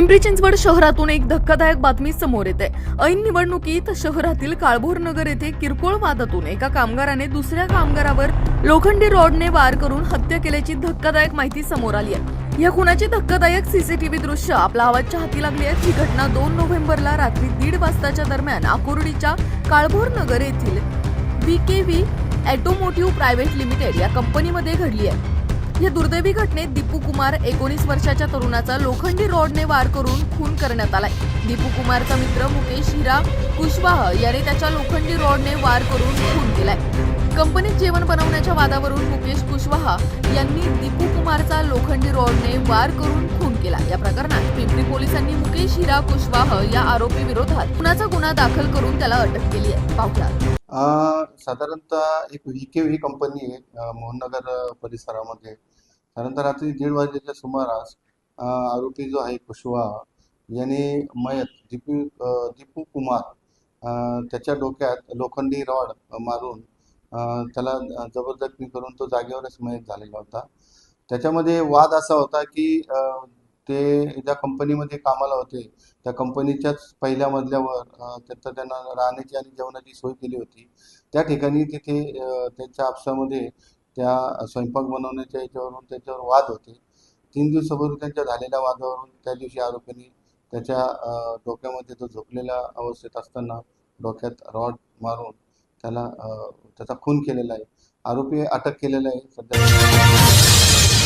पिंपरी चिंचवड शहरातून एक धक्कादायक बातमी समोर येते. ऐन निवडणुकीत शहरातील काळभोर नगर येथे किरकोळ वादातून एका कामगाराने दुसऱ्या कामगारावर लोखंडी रॉडने वार करून हत्या केल्याची धक्कादायक माहिती समोर आली आहे. या खुनाची धक्कादायक सीसीटीव्ही दृश्य आपला आवाजच्या हाती लागली आहे. ही घटना दोन नोव्हेंबरला रात्री दीड वाजताच्या दरम्यान आकुर्डीच्या काळभोर नगर येथील व्ही ऑटोमोटिव्ह प्रायव्हेट लिमिटेड या कंपनीमध्ये घडली आहे. या दुर्दैवी घटनेत दीपू कुमार एकोणीस वर्षाच्या तरुणाचा लोखंडी रॉडने वार करून खून करण्यात आलाय. दीपू कुमारचा मित्र मुकेश हिरा कुशवाह याने त्याच्या लोखंडी रॉडने वार करून खून केलाय. कंपनीत जेवण बनवण्याच्या वादावरून मुकेश कुशवाहा यांनी दीपू कुमारचा लोखंडी रॉडने वार करून खून केला. या प्रकरणात पिंपरी पोलिसांनी मुकेश हिरा कुशवाह या आरोपी विरोधात खुनाचा गुन्हा दाखल करून त्याला अटक केली आहे. पाहुया साधारणतः एक व्ही ही कंपनी आहे मोहननगर परिसरामध्ये. त्यानंतर रात्री दीड वाजेच्या सुमारास आरोपी जो आहे कुशवा याने मयत दीपू दीपू कुमार त्याच्या डोक्यात लोखंडी रॉड मारून त्याला जबरदस्ती करून तो जागेवरच मयत झालेला होता. त्याच्यामध्ये वाद असा होता की ते ज्या कंपनीमध्ये कामाला होते त्या कंपनीच्याच पहिल्या मजल्यावर अ, त्यांना राहण्याची आणि जेवणाची सोय केली होती. त्या ठिकाणी तिथे त्यांच्या आपसामध्ये त्या स्वयंपाक बनवण्याच्या याच्यावरून त्याच्यावर वाद होते. तीन दिवसापूर्वी त्यांच्या झालेल्या वादावरून त्या दिवशी आरोपींनी त्याच्या डोक्यामध्ये तो झोपलेल्या अवस्थेत असताना डोक्यात रॉड मारून त्याला त्याचा खून केलेला आहे. आरोपी अटक केलेला आहे सध्या.